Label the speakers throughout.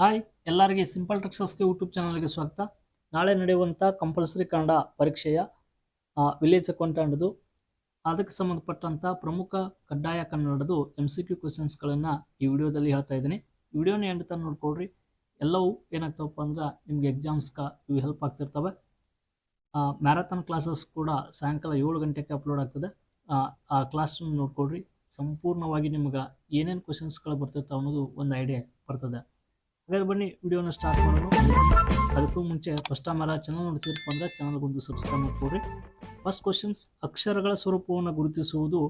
Speaker 1: Hi ಎಲ್ಲರಿಗೆ simple ಟ್ರಿಕ್ಸಸ್ಗೆ YouTube ಚಾನಲ್ಗೆ ಸ್ವಾಗತ. ನಾಳೆ ನಡೆಯುವಂಥ ಕಂಪಲ್ಸರಿ ಕನ್ನಡ ಪರೀಕ್ಷೆಯ ವಿಲೇಜ್ ಅಕೌಂಟೆಂಟ್ದು ಅದಕ್ಕೆ ಸಂಬಂಧಪಟ್ಟಂಥ ಪ್ರಮುಖ ಕಡ್ಡಾಯ ಕನ್ನಡದು ಎಂ ಸಿ ಕ್ಯೂ ಕ್ವೆಶನ್ಸ್ಗಳನ್ನು ಈ ವಿಡಿಯೋದಲ್ಲಿ ಹೇಳ್ತಾ ಇದ್ದೀನಿ. ವಿಡಿಯೋನ ಎಂಡ್ ತನಕ ನೋಡ್ಕೊಳ್ರಿ. ಎಲ್ಲವೂ ಏನಾಗ್ತವಪ್ಪ ಅಂದ್ರೆ ನಿಮಗೆ ಎಕ್ಸಾಮ್ಸ್ಗೆ ಇವು ಹೆಲ್ಪ್ ಆಗ್ತಿರ್ತವೆ. ಮ್ಯಾರಥಾನ್ ಕ್ಲಾಸಸ್ ಕೂಡ ಸಾಯಂಕಾಲ ಏಳು ಗಂಟೆಗೆ ಅಪ್ಲೋಡ್ ಆಗ್ತದೆ. ಆ, ಕ್ಲಾಸ್ ನೋಡ್ಕೊಳ್ರಿ. ಸಂಪೂರ್ಣವಾಗಿ ನಿಮ್ಗೆ ಏನೇನು ಕ್ವೆಶನ್ಸ್ಗಳು ಬರ್ತಿರ್ತಾವೆ ಅನ್ನೋದು ಒಂದು ಐಡಿಯಾ ಬರ್ತದೆ. ಹಾಗಾದ್ರೆ ಬನ್ನಿ, ವಿಡಿಯೋನ ಸ್ಟಾರ್ಟ್ ಮಾಡೋಣ. ಅದಕ್ಕೂ ಮುಂಚೆ ಫಸ್ಟ್ ಟೈಮರ ಚಾನಲ್ ನೋಡ್ತಿರಪ್ಪ ಅಂದರೆ ಚಾನಲ್ಗೊಂದು ಸಬ್ಸ್ಕ್ರೈಬ್ ಮಾಡ್ಕೊಡ್ರಿ. ಫಸ್ಟ್ ಕ್ವಶನ್ಸ್ ಅಕ್ಷರಗಳ ಸ್ವರೂಪವನ್ನು ಗುರುತಿಸುವುದು.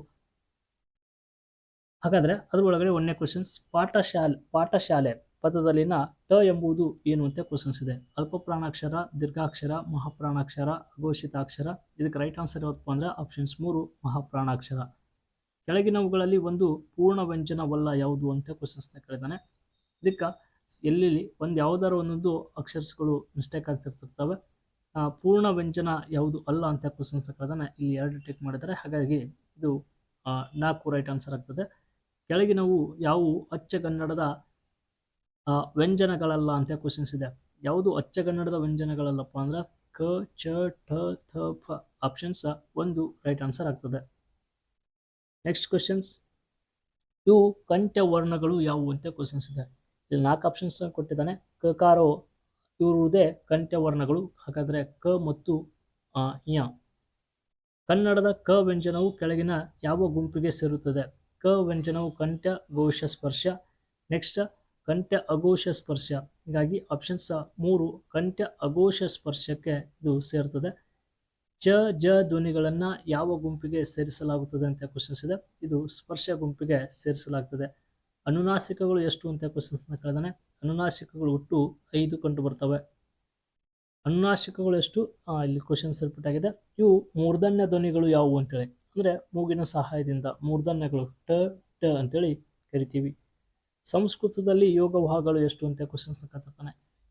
Speaker 1: ಹಾಗಾದರೆ ಅದರೊಳಗಡೆ ಒಂದನೇ ಕ್ವಶನ್ಸ್ ಪಾಠಶಾಲೆ ಪಾಠಶಾಲೆ ಪದದಲ್ಲಿನ ಟ ಎಂಬುದು ಏನು ಅಂತ ಕ್ವಶನ್ಸ್ ಇದೆ. ಅಲ್ಪ ಪ್ರಾಣಾಕ್ಷರ ದೀರ್ಘಾಕ್ಷರ, ಮಹಾಪ್ರಾಣಾಕ್ಷರ, ಅಘೋಷಿತಾಕ್ಷರ. ಇದಕ್ಕೆ ರೈಟ್ ಆನ್ಸರ್ ಯಾವತ್ತಪ್ಪ ಅಂದರೆ ಆಪ್ಷನ್ಸ್ ಮೂರು, ಮಹಾಪ್ರಾಣಾಕ್ಷರ. ಕೆಳಗಿನವುಗಳಲ್ಲಿ ಒಂದು ಪೂರ್ಣ ವ್ಯಂಜನವಲ್ಲ ಯಾವುದು ಅಂತ ಕ್ವಶನ್ಸ್ನ ಕೇಳಿದಾನೆ ಇದಕ್ಕೆ ಎಲ್ಲೆಲ್ಲಿ ಒಂದು ಯಾವುದಾದ್ರು ಒಂದೊಂದು ಅಕ್ಷರಸ್ಗಳು ಮಿಸ್ಟೇಕ್ ಆಗ್ತಿರ್ತಿರ್ತವೆ. ಪೂರ್ಣ ವ್ಯಂಜನ ಯಾವುದು ಅಲ್ಲ ಅಂತ ಕ್ವಶನ್ಸ್ ಕಳೆದನ್ನು ಇಲ್ಲಿ ಎರಡು ಟೆಕ್ ಮಾಡಿದರೆ ಹಾಗಾಗಿ ಇದು ನಾಲ್ಕು ರೈಟ್ ಆನ್ಸರ್ ಆಗ್ತದೆ. ಕೆಳಗಿನವು ಯಾವು ಅಚ್ಚಗನ್ನಡದ ವ್ಯಂಜನಗಳಲ್ಲ ಅಂತ ಕ್ವಶನ್ಸ್ ಇದೆ ಯಾವುದು ಅಚ್ಚಗನ್ನಡದ ವ್ಯಂಜನಗಳಲ್ಲಪ್ಪ ಅಂದ್ರೆ ಕ, ಚ, ಠ, ಥ, ಫ ಆಪ್ಷನ್ಸ್ ಒಂದು ರೈಟ್ ಆನ್ಸರ್ ಆಗ್ತದೆ. ನೆಕ್ಸ್ಟ್ ಕ್ವಶನ್ಸ್ ಇವು ಕಂಠ್ಯ ವರ್ಣಗಳು ಯಾವುವು ಅಂತ ಕ್ವಶನ್ಸ್ ಇದೆ ಇಲ್ಲಿ ನಾಲ್ಕು ಆಪ್ಷನ್ಸ್ ಕೊಟ್ಟಿದ್ದಾನೆ. ಕಕಾರೋ ಇವರುವುದೇ ಕಂಠ್ಯ ವರ್ಣಗಳು. ಹಾಗಾದರೆ ಕ ಮತ್ತು ಯ. ಕನ್ನಡದ ಕ ವ್ಯಂಜನವು ಕೆಳಗಿನ ಯಾವ ಗುಂಪಿಗೆ ಸೇರುತ್ತದೆ? ಕ ವ್ಯಂಜನವು ಕಂಠ, ಘೋಷ, ಸ್ಪರ್ಶ. ನೆಕ್ಸ್ಟ್ ಕಂಠ, ಅಘೋಷ, ಸ್ಪರ್ಶ. ಹೀಗಾಗಿ ಆಪ್ಷನ್ಸ್ ಮೂರು ಕಂಠ್ಯ ಅಘೋಷ, ಸ್ಪರ್ಶಕ್ಕೆ ಇದು ಸೇರುತ್ತದೆ ಚ, ಜ ಧ್ವನಿಗಳನ್ನು ಯಾವ ಗುಂಪಿಗೆ ಸೇರಿಸಲಾಗುತ್ತದೆ ಅಂತ ಕ್ವಶನ್ಸ್ ಇದೆ. ಇದು ಸ್ಪರ್ಶ ಗುಂಪಿಗೆ ಸೇರಿಸಲಾಗ್ತದೆ. ಅನುನಾಸಿಕಗಳು ಎಷ್ಟು ಅಂತ ಕ್ವಶನ್ಸ್ನ ಕೇಳಿದಾನೆ. ಅನುನಾಸಿಕಗಳು ಒಟ್ಟು ಐದು ಕಂಡು ಬರ್ತವೆ. ಅನುನಾಸಿಕಗಳು ಎಷ್ಟು? ಇಲ್ಲಿ ಕ್ವಶನ್ಸ್ ರಿಪೀಟ್ ಆಗಿದೆ. ಇವು ಮೂರ್ಧನ್ಯ ಧ್ವನಿಗಳು ಯಾವುವು ಅಂತೇಳಿ. ಅಂದರೆ ಮೂಗಿನ ಸಹಾಯದಿಂದ ಮೂರ್ಧನ್ಯಗಳು ಟ ಟ ಅಂತೇಳಿ ಕರಿತೀವಿ. ಸಂಸ್ಕೃತದಲ್ಲಿ ಯೋಗವಾಹಗಳು ಎಷ್ಟು ಅಂತ ಕ್ವಶನ್ಸ್ನ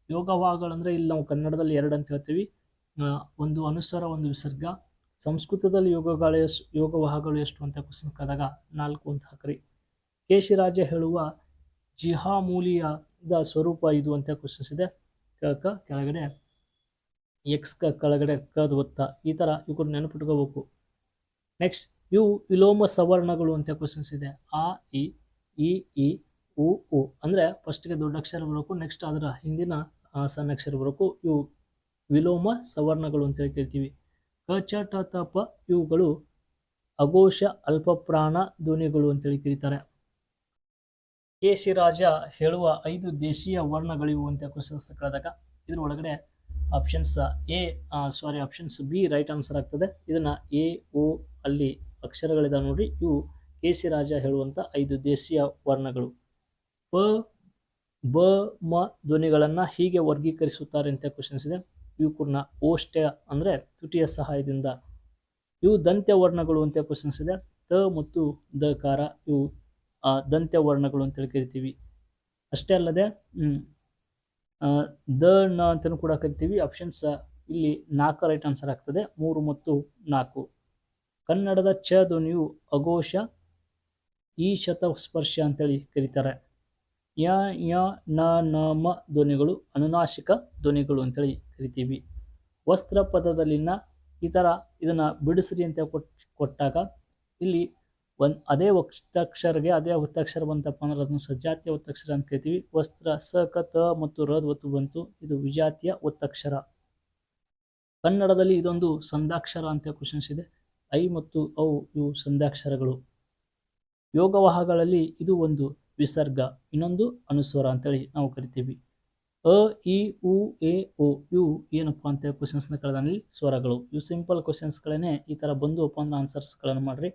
Speaker 1: ಯೋಗವಾಹಗಳು ಅಂದರೆ ಇಲ್ಲಿ ನಾವು ಕನ್ನಡದಲ್ಲಿ ಎರಡು ಅಂತ ಹೇಳ್ತೀವಿ. ಒಂದು ಅನುಸಾರ ಒಂದು ವಿಸರ್ಗ. ಸಂಸ್ಕೃತದಲ್ಲಿ ಯೋಗಗಳು ಎಷ್ಟು ಯೋಗವಾಹಗಳು ಎಷ್ಟು ಅಂತ ಕ್ವಶನ್ ಕೇಳಿದಾಗ ನಾಲ್ಕು ಅಂತ ಹಾಕ್ರಿ. ಕೇಶಿರಾಜ ಹೇಳುವ ಜಿಹಾಮೂಲಿಯದ ಸ್ವರೂಪ ಇದು ಅಂತ ಕ್ವಶನ್ಸ್ ಇದೆ. ಕ ಕ, ಕೆಳಗಡೆ ಎಕ್ಸ್ ಕ, ಕೆಳಗಡೆ ಕದ ಒತ್ತ. ಈ ಥರ ಇವ್ರು ನೆನಪಿಟ್ಕೋಬೇಕು. ನೆಕ್ಸ್ಟ್ ಇವು ವಿಲೋಮ ಸವರ್ಣಗಳು ಅಂತ ಕ್ವಶನ್ಸ್ ಇದೆ. ಆ, ಇ ಇ ಇ ಉ ಉ. ಅಂದರೆ ಫಸ್ಟ್ಗೆ ದೊಡ್ಡ ಅಕ್ಷರ ಬರಬೇಕು ನೆಕ್ಸ್ಟ್ ಅದರ ಹಿಂದಿನ ಸಣ್ಣ ಅಕ್ಷರ ಬರಬೇಕು. ಇವು ವಿಲೋಮ ಸವರ್ಣಗಳು ಅಂತೇಳಿ ಕರಿತೀವಿ ಕ, ಚ, ಟ, ತ ಇವುಗಳು ಅಘೋಷ, ಅಲ್ಪಪ್ರಾಣ ಧ್ವನಿಗಳು ಅಂತೇಳಿ ಕರೀತಾರೆ. ಕೇಶಿರಾಜ ಹೇಳುವ ಐದು ದೇಶೀಯ ವರ್ಣಗಳಿವು ಅಂತ ಕ್ವಶನ್ಸ್ ಕಳೆದಾಗ ಇದ್ರ ಒಳಗಡೆ options A sorry options B right answer ಆಗ್ತದೆ. ಇದನ್ನ ಎ ಓ ಅಲ್ಲಿ ಅಕ್ಷರಗಳಿದಾವೆ ನೋಡ್ರಿ. ಇವು ಕೇಶಿರಾಜ ಹೇಳುವಂಥ ಐದು ದೇಶೀಯ ವರ್ಣಗಳು. ಪ, ಬ, ಮ ಧ್ವನಿಗಳನ್ನು ಹೀಗೆ ವರ್ಗೀಕರಿಸುತ್ತಾರೆ ಅಂತ ಕ್ವಶನ್ಸ್ ಇದೆ. ಇವು ಕೂಡ ಓಷ್ಟೆ ಅಂದರೆ ತುಟಿಯ ಸಹಾಯದಿಂದ. ಇವು ದಂತ್ಯ ವರ್ಣಗಳು ಅಂತ ಕ್ವಶನ್ಸ್ ಇದೆ. ತ ಮತ್ತು ದ ಕಾರ ಇವು ದಂತ್ಯ ವರ್ಣಗಳು ಅಂತೇಳಿ ಕರಿತೀವಿ ಅಷ್ಟೇ ಅಲ್ಲದೆ ದ ನ ಅಂತಲೂ ಕೂಡ ಕರಿತೀವಿ. ಆಪ್ಷನ್ಸ್ ಇಲ್ಲಿ ನಾಲ್ಕು ರೈಟ್ ಆನ್ಸರ್ ಆಗ್ತದೆ. ಮೂರು ಮತ್ತು ನಾಲ್ಕು. ಕನ್ನಡದ ಚ ಧ್ವನಿಯು ಅಘೋಷ, ಈ ಶತಸ್ಪರ್ಶ ಅಂತೇಳಿ ಕರೀತಾರೆ. ಯ ಯ, ನ ನ, ಮ ಧ್ವನಿಗಳು ಅನುನಾಶಿಕ ಧ್ವನಿಗಳು ಅಂತೇಳಿ ಕರಿತೀವಿ. ವಸ್ತ್ರ ಪದದಲ್ಲಿನ ಈ ಥರ ಇದನ್ನು ಬಿಡಿಸ್ರಿ ಅಂತ ಕೊಟ್, ಕೊಟ್ಟಾಗ ಇಲ್ಲಿ ಒಂದು, ಅದೇ ಒತ್ತಕ್ಷರಗೆ ಅದೇ ಒತ್ತಕ್ಷರ ಬಂತಪ್ಪ ಅಂದ್ರೆ ಅದನ್ನು ಸಜಾತಿಯ ಒತ್ತಕ್ಷರ ಅಂತ ಕರಿತೀವಿ. ವಸ್ತ್ರ ಸ ಕ ತ ಮತ್ತು ರದ್ ಒತ್ತು ಬಂತು. ಇದು ವಿಜಾತಿಯ ಒತ್ತಕ್ಷರ ಕನ್ನಡದಲ್ಲಿ ಇದೊಂದು ಸಂಧಾಕ್ಷರ ಅಂತ ಕ್ವಶನ್ಸ್ ಇದೆ. ಐ ಮತ್ತು ಔ ಇವು ಸಂಧಾಕ್ಷರಗಳು ಯೋಗವಾಹಗಳಲ್ಲಿ ಇದು ಒಂದು ವಿಸರ್ಗ, ಇನ್ನೊಂದು ಅನುಸ್ವರ ಅಂತೇಳಿ ನಾವು ಕರಿತೀವಿ. ಅ, ಇ, ಉ, ಎ ಒ ಇವು ಏನಪ್ಪ ಅಂತ ಕ್ವಶನ್ಸ್ನ ಕಳೆದಲ್ಲಿ ಸ್ವರಗಳು. ಇವು ಸಿಂಪಲ್ ಕ್ವಶನ್ಸ್ಗಳೇ ಈ ಥರ ಬಂದು ಒಪ್ಪಂದ ಆನ್ಸರ್ಸ್ಗಳನ್ನು ಮಾಡಿರಿ.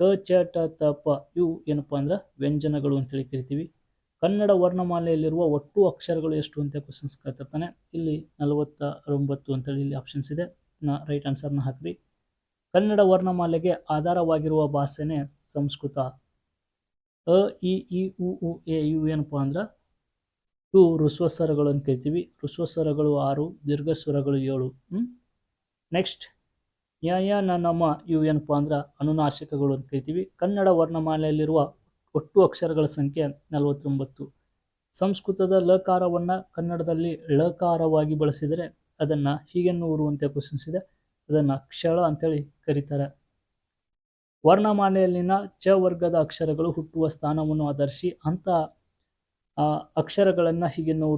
Speaker 1: ಕ, ಚ, ಟ, ತ, ಪ ಇವು ಏನಪ್ಪ ಅಂದ್ರೆ ವ್ಯಂಜನಗಳು ಅಂತೇಳಿ ಕರಿತೀವಿ. ಕನ್ನಡ ವರ್ಣಮಾಲೆಯಲ್ಲಿರುವ ಒಟ್ಟು ಅಕ್ಷರಗಳು ಎಷ್ಟು ಅಂತ ಕ್ವಶನ್ಸ್ ಕೇಳ್ತಿರ್ತಾನೆ. ಇಲ್ಲಿ ನಲವತ್ತ ಒಂಬತ್ತು ಅಂತೇಳಿ ಇಲ್ಲಿ ಆಪ್ಷನ್ಸ್ ಇದೆ. ನಾ ರೈಟ್ ಆನ್ಸರ್ನ ಹಾಕ್ರಿ. ಕನ್ನಡ ವರ್ಣಮಾಲೆಗೆ ಆಧಾರವಾಗಿರುವ ಭಾಷೆನೇ ಸಂಸ್ಕೃತ. ಅ, ಇ ಇ, ಉ ಉ, ಎ ಇವು ಏನಪ್ಪ ಅಂದ್ರೆ ಇವು ಋಸ್ವಸ್ವರಗಳು ಅಂತ ಕರಿತೀವಿ. ಋಸ್ವಸ್ವರಗಳು ಆರು, ದೀರ್ಘಸ್ವರಗಳು ಏಳು. ನೆಕ್ಸ್ಟ್ ಯ ಯ ನ ನಮ ಇವು ಏನಪ್ಪ ಅಂದ್ರೆ ಅನುನಾಶಕಗಳು ಅಂತ ಕರಿತೀವಿ. ಕನ್ನಡ ವರ್ಣಮಾಲೆಯಲ್ಲಿರುವ ಒಟ್ಟು ಅಕ್ಷರಗಳ ಸಂಖ್ಯೆ ನಲವತ್ತೊಂಬತ್ತು. ಸಂಸ್ಕೃತದ ಲಕಾರವನ್ನು ಕನ್ನಡದಲ್ಲಿ ಲಕಾರವಾಗಿ ಬಳಸಿದರೆ ಅದನ್ನು ಅಂತ ಕ್ವಶನ್ಸ್ ಇದೆ ಅದನ್ನು ಕ್ಷಳ ಅಂತೇಳಿ ಕರೀತಾರೆ. ವರ್ಣಮಾಲೆಯಲ್ಲಿನ ಚ ವರ್ಗದ ಅಕ್ಷರಗಳು ಹುಟ್ಟುವ ಸ್ಥಾನವನ್ನು ಆಧರಿಸಿ ಅಂಥ ಅಕ್ಷರಗಳನ್ನು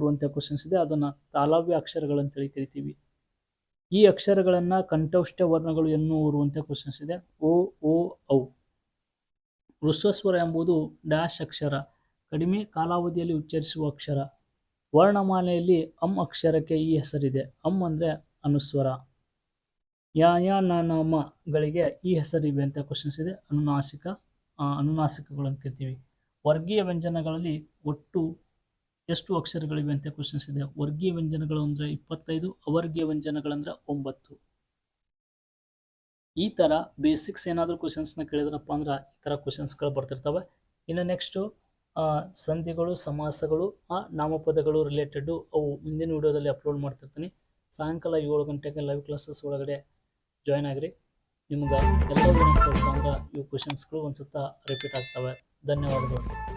Speaker 1: ಅಂತ ಕ್ವಶನ್ಸ್ ಇದೆ ಅದನ್ನು ತಾಲವ್ಯ ಅಕ್ಷರಗಳಂತೇಳಿ ಕರಿತೀವಿ. ಈ ಅಕ್ಷರಗಳನ್ನು ಕಂಠೌಷ್ಠ ವರ್ಣಗಳು ಎನ್ನುವರು ಅಂತ ಕ್ವಶನ್ಸ್ ಇದೆ. ಓ ಓ, ಔ. ವೃಷ್ವಸ್ವರ ಎಂಬುದು ಡ್ಯಾಶ್ ಅಕ್ಷರ. ಕಡಿಮೆ ಕಾಲಾವಧಿಯಲ್ಲಿ ಉಚ್ಚರಿಸುವ ಅಕ್ಷರ. ವರ್ಣಮಾಲೆಯಲ್ಲಿ ಅಂ ಅಕ್ಷರಕ್ಕೆ ಈ ಹೆಸರಿದೆ. ಅಂ ಅಂದರೆ ಅನುಸ್ವರ. ಯಾ ಯಾ, ನ ನ ಮಗಳಿಗೆ ಈ ಹೆಸರಿವೆ ಅಂತ ಕ್ವಶನ್ಸ್ ಇದೆ. ಅನುನಾಸಿಕ ಅನುನಾಸಿಕಗಳನ್ನು ಕರಿತೀವಿ ವರ್ಗೀಯ ವ್ಯಂಜನಗಳಲ್ಲಿ ಒಟ್ಟು ಎಷ್ಟು ಅಕ್ಷರಗಳಿವೆ ಅಂತ ಕ್ವಶನ್ಸ್ ಇದೆ. ವರ್ಗೀಯ ವ್ಯಂಜನಗಳು ಅಂದರೆ ಇಪ್ಪತ್ತೈದು, ಅವರ್ಗೀಯ ವ್ಯಂಜನಗಳಂದ್ರೆ ಒಂಬತ್ತು. ಈ ಥರ ಬೇಸಿಕ್ಸ್ ಏನಾದರೂ ಕ್ವಶನ್ಸ್ನ ಕೇಳಿದ್ರಪ್ಪ ಅಂದ್ರೆ ಈ ಥರ ಕ್ವಶನ್ಸ್ಗಳು ಬರ್ತಿರ್ತವೆ. ಇನ್ನು ನೆಕ್ಸ್ಟು ಸಂಧಿಗಳು, ಸಮಾಸಗಳು, ಆ, ನಾಮಪದಗಳು ರಿಲೇಟೆಡು ಅವು ಮುಂದಿನ ವಿಡಿಯೋದಲ್ಲಿ ಅಪ್ಲೋಡ್ ಮಾಡ್ತಿರ್ತೀನಿ. ಸಾಯಂಕಾಲ ಏಳು ಗಂಟೆಗೆ ಲೈವ್ ಕ್ಲಾಸಸ್ ಒಳಗಡೆ ಜಾಯ್ನ್ ಆಗಿರಿ. ನಿಮ್ಗೆ ಎಲ್ಲವೂ ಅಂದ್ರೆ ಇವು ಕ್ವಶನ್ಸ್ಗಳು ಒಂದು ಸತ ರಿಪೀಟ್ ಆಗ್ತವೆ. ಧನ್ಯವಾದಗಳು.